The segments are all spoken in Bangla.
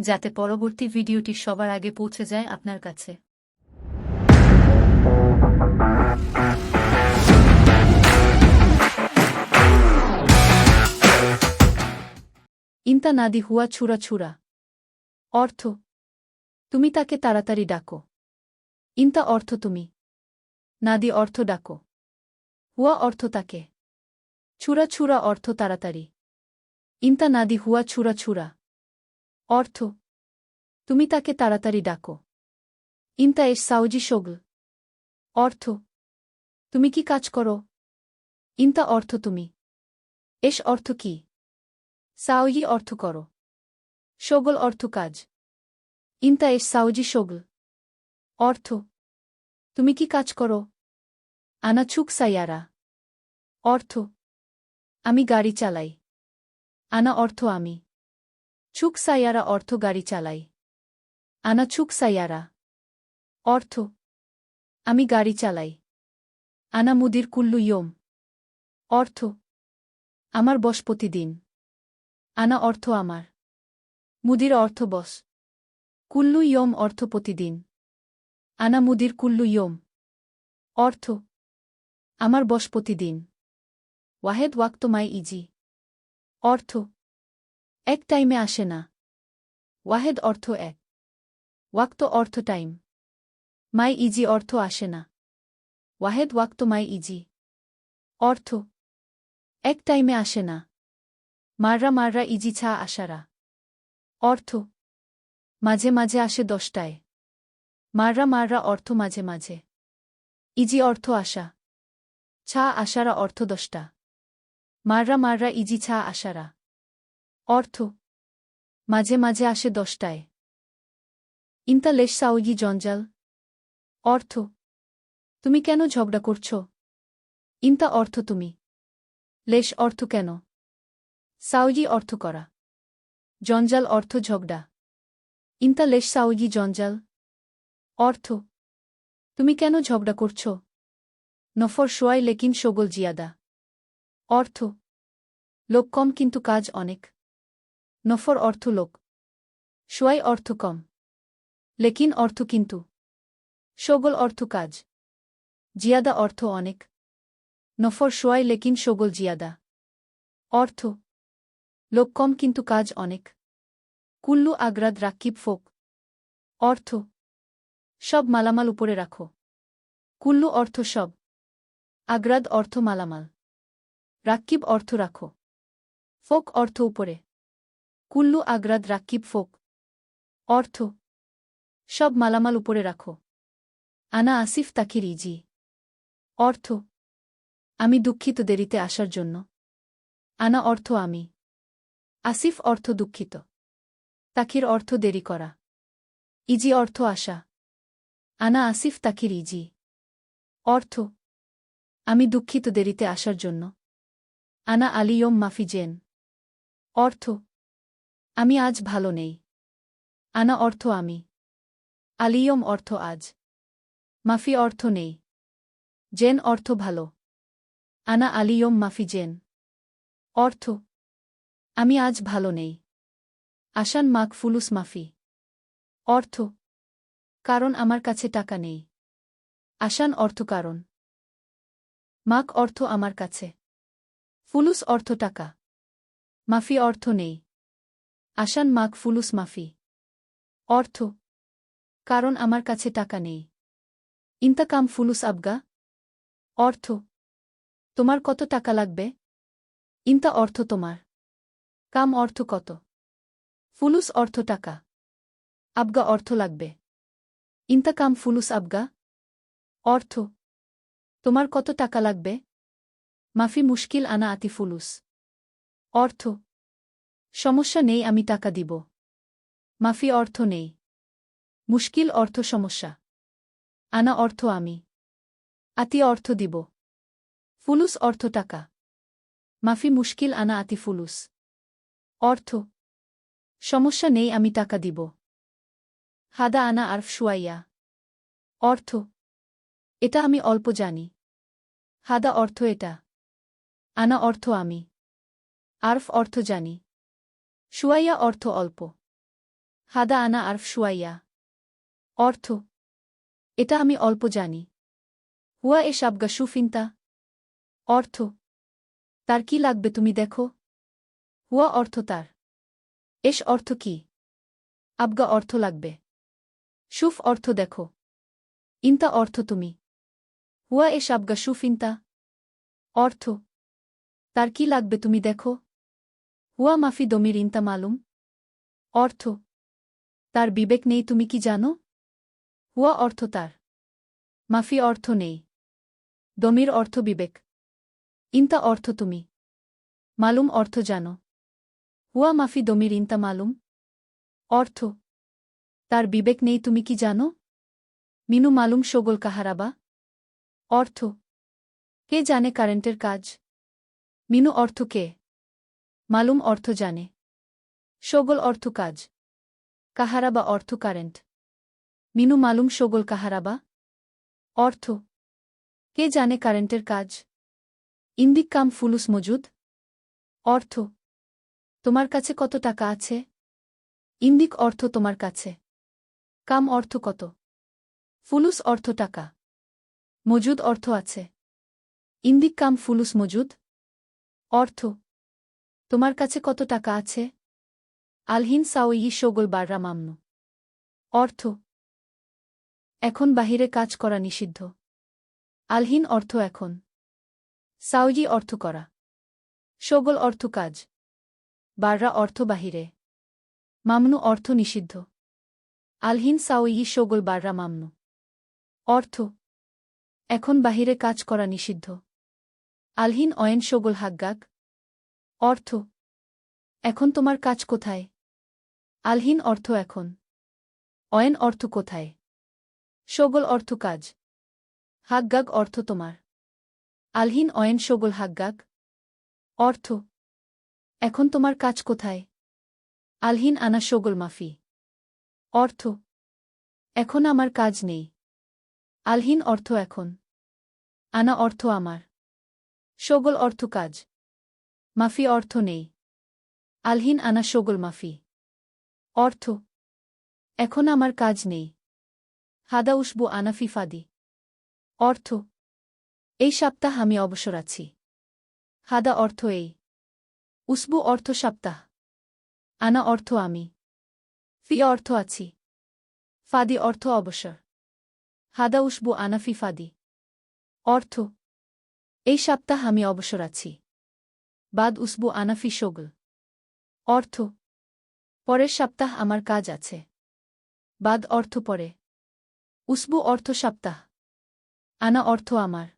যাতে পরবর্তী ভিডিওটি সবার আগে পৌঁছে যায় আপনার কাছে। ইন্তা নাদি হুয়া ছুরা ছুরা অর্থ, তুমি তাকে তাড়াতাড়ি ডাকো। ইন্তা অর্থ তুমি। নাদি অর্থ ডাকো। হুয়া অর্থ তাকে। ছুরা ছুরা অর্থ তাড়াতাড়ি। ইন্তা নাদি হুয়া ছুরা ছুরা অর্থ, তুমি তাকে তাড়াতাড়ি ডাকো। ইন্তা এস সাউজি শোগল। অর্থ, তুমি কি কাজ করো? ইন্তা অর্থ, তুমি। এস অর্থ কি? সাউজি অর্থ করো। শোগল অর্থ কাজ। ইন্তা এস সাউজি শোগল। অর্থ, তুমি কি কাজ করো? আনা ছুক সাইয়ারা। অর্থ, আমি গাড়ি চালাই। আনা অর্থ, আমি। ছুক সাইয়ারা অর্থ গাড়ি চালাই। আনা ছুক সাইয়ারা অর্থ, আমি গাড়ি চালাই। আনা মুদির কুল্লু ইয়ম। অর্থ, আমার বস প্রতিদিন। আনা অর্থ আমার। মুদির অর্থ বস। কুল্লু ইয়ম অর্থ প্রতিদিন। আনা মুদির কুল্লু ইয়ম। অর্থ, আমার বস প্রতিদিন। ওয়াহেদ ওয়াক্ত মাই ইজি। অর্থ এক টাইমে আসে না। ওয়াহেদ অর্থ এক। ওয়াক্ত অর্থ টাইম। মাই ইজি অর্থ আসে না। ওয়াহেদ ওয়াক্ত মাই ইজি। অর্থ। এক টাইমে আসে না। মাররা মাররা ইজি ছা আসারা অর্থ। মাঝে মাঝে আসে দশটায়। মাররা মাররা অর্থ মাঝে মাঝে। ইজি অর্থ আসা ছা আসারা অর্থ দশটা। মাররা মাররা ইজি ছা আসারা অর্থ। মাঝে মাঝে আসে দশটায়। ইন্তা লেশ সাউগি জঞ্জাল। অর্থ। তুমি কেন ঝগড়া করছ? ইন্তা অর্থ তুমি। লেশ অর্থ কেন? সাউজি অর্থ করা। জঞ্জাল অর্থ ঝগড়া। ইন্তা লেশ সাউজি জঞ্জাল। অর্থ। তুমি কেন ঝগড়া করছ? নফর সোয়াই লেকিন সগল জিয়াদা। অর্থ। লোক কম কিন্তু কাজ অনেক। নফর অর্থ লোক। সোয়াই অর্থ কম। লেকিন অর্থ কিন্তু। সগল অর্থ কাজ। জিয়াদা অর্থ অনেক। নফর সোয়াই লেকিন সগল জিয়াদা। অর্থ, লোক কম কিন্তু কাজ অনেক। কুল্লু আগ্রাদ রাকিব ফোক। অর্থ, সব মালামাল উপরে রাখো। কুল্লু অর্থ সব। আগ্রাদ অর্থ মালামাল। রাকিব অর্থ রাখো। ফোক অর্থ উপরে। কুল্লু আগ্রাদ রাকিব ফোক। অর্থ, সব মালামাল উপরে রাখো। আনা আসিফ তাকির ইজি অর্থ, আমি দুঃখিত দেরিতে আসার জন্য। আনা অর্থ, আমি। আসিফ অর্থ, দুঃখিত। তাকির অর্থ, দেরি করা। ইজি অর্থ, আশা। আনা আসিফ তাকির ইজি অর্থ, আমি দুঃখিত দেরিতে আসার জন্য। আনা আলিয়ম মাফিজেন অর্থ আমি আজ ভালো নেই। আনা অর্থ আমি। আলিয়ম অর্থ আজ। মাফি অর্থ নেই। জেন অর্থ ভালো। আনা আলিয়ম, মাফি জেন। অর্থ, আমি আজ ভালো নেই। আসান মাক ফুলুস, মাফি। অর্থ, কারণ আমার কাছে টাকা নেই। আসান অর্থ কারণ। মাক অর্থ আমার কাছে। ফুলুস অর্থ টাকা। মাফি অর্থ নেই। আসান মাক ফুলুস মাফি। অর্থ, কারণ আমার কাছে টাকা নেই। ইন্তাকাম ফুলুস আবগা। অর্থ, তোমার কত টাকা লাগবে? ইন্তা অর্থ তোমার। কাম অর্থ কত? ফুলুস অর্থ টাকা। আবগা অর্থ লাগবে। ইন্তাকাম ফুলুস আবগা। অর্থ, তোমার কত টাকা লাগবে? মাফি মুশকিল আনা আতি ফুলুস। অর্থ সমস্যা নেই, আমি টাকা দিব। মাফি অর্থ নেই। মুশকিল অর্থ সমস্যা। আনা অর্থ আমি। আতি অর্থ দিব। ফুলুস অর্থ টাকা। মাফি মুশকিল, আনা আতি ফুলুস। অর্থ, সমস্যা নেই, আমি টাকা দিব। হাদা আনা আরফ শুয়াইয়া। অর্থ, এটা আমি অল্প জানি। হাদা অর্থ এটা। আনা অর্থ আমি। আরফ অর্থ জানি। শুয়াইয়া অর্থ অল্প। হাদা আনা আরফ শুয়াইয়া। অর্থ, এটা আমি অল্প জানি। হুয়া এ সাবগা সুফিন্তা। অর্থ, তার কি লাগবে তুমি দেখো। হুয়া অর্থ তার। এস অর্থ কি? আবগা অর্থ লাগবে। সুফ অর্থ দেখো। ইন্তা অর্থ তুমি। হুয়া এ সাবগা সুফিন্তা। অর্থ, তার কি লাগবে তুমি দেখো। হুয়া মাফি দমির ইন্তা মালুম? অর্থ, তার বিবেক নেই, তুমি কি জানো? হুয়া অর্থ তার, মাফি অর্থ নেই। দমির অর্থ বিবেক, ইন্তা অর্থ তুমি। মালুম অর্থ জানো। হুয়া মাফি দমির ইন্তা মালুম? অর্থ, তার বিবেক নেই, তুমি কি জানো? মিনু মালুম শোগল কাহারাবা অর্থ, কে জানে কারেন্টের কাজ? মিনু অর্থ কে? মালুম অর্থ জানে। শোগল অর্থ কাজ। কাহারাবা অর্থ কারেন্ট। মিনু মালুম শোগল কাহারাবা। অর্থ। কে জানে কারেন্টের কাজ? ইন্দিক কাম ফুলুস মজুদ। অর্থ। তোমার কাছে কত টাকা আছে? ইন্দিক অর্থ তোমার কাছে। কাম অর্থ কত? ফুলুস অর্থ টাকা। মজুদ অর্থ আছে। ইন্দিক কাম ফুলুস মজুদ। অর্থ। তোমার কাছে কত টাকা আছে? আলহিন সাও ই শোগল বাররা মামনু। অর্থ, এখন বাহিরে কাজ করা নিষিদ্ধ। আলহিন অর্থ এখন। সাউজি অর্থ করা। শোগল অর্থ কাজ। বাররা অর্থ বাহিরে। মামনু অর্থ নিষিদ্ধ। আলহিন সাউই শোগল বাররা মামনু। অর্থ, এখন বাহিরে কাজ করা নিষিদ্ধ। আলহিন অয়েন শোগল হাগ্গাগ। অর্থ। এখন তোমার কাজ কোথায়? আলহিন অর্থ এখন। অয়েন অর্থ কোথায়? শোগল অর্থ কাজ। হাগ্গাগ অর্থ তোমার। আলহিন অয়েন শোগল হাগ্গাগ। অর্থ। এখন তোমার কাজ কোথায়? আলহিন আনা শোগল মাফি। অর্থ। এখন আমার কাজ নেই। আলহিন অর্থ এখন। আনা অর্থ আমার। শোগল অর্থ কাজ। মাফি অর্থ নেই। আলহিন আনা শোগল মাফি। অর্থ, এখন আমার কাজ নেই। হাদা উসবু আনাফি ফাদি। অর্থ, এই সপ্তাহ আমি অবসর আছি। হাদা অর্থ এই। উসবু অর্থ সপ্তাহ। আনা অর্থ আমি। ফি অর্থ আছি। ফাদি অর্থ অবসর। হাদা উসবু আনাফি ফাদি। অর্থ, এই সপ্তাহ আমি অবসর আছি। বাদ উসবু আনাফি শোগল। অর্থ, পরের সপ্তাহ আমার কাজ আছে। বাদ অর্থ পরে। উসবু অর্থ সপ্তাহ। আনা অর্থ আমার।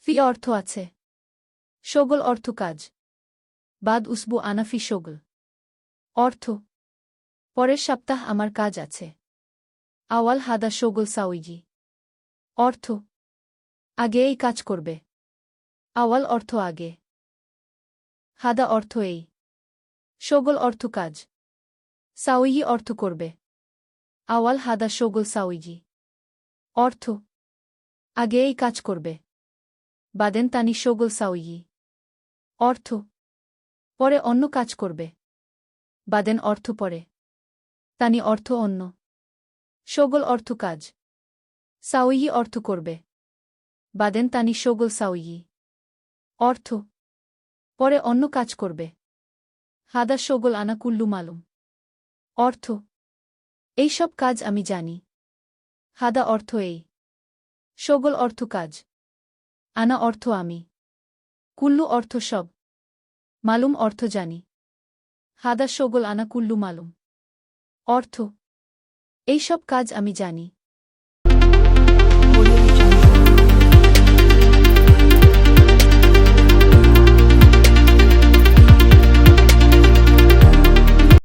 ফি অর্থ আছে। শোগল অর্থ কাজ। বাদ উসবু আনাফি শোগল। অর্থ, পরের সপ্তাহ আমার কাজ আছে। আওয়াল হাদা শোগল সাউইজি। অর্থ, আগে এই কাজ করবে। আওয়াল অর্থ আগে। হাদা অর্থ এই। শোগল অর্থ কাজ। সাউইজি অর্থ করবে। আওয়াল হাদা শোগল সাউইজি অর্থ, আগে এই কাজ করবে। বাদেন তানি শোগল সাউইজি অর্থ, পরে অন্য কাজ করবে। বাদেন অর্থ পরে। তানি অর্থ অন্য। শোগল অর্থ কাজ। সাউইজি অর্থ করবে। বাদেন তানি শোগল সাউইজি অর্থ পরে অন্য কাজ করবে। হাদা শোগল আনা কুল্লু মালুম। অর্থ, এই সব কাজ আমি জানি। হাদা অর্থ এই। শোগল অর্থ কাজ। আনা অর্থ আমি। কুল্লু অর্থ সব। মালুম অর্থ জানি। হাদা শোগল আনা কুল্লু মালুম। অর্থ, এই সব কাজ আমি জানি।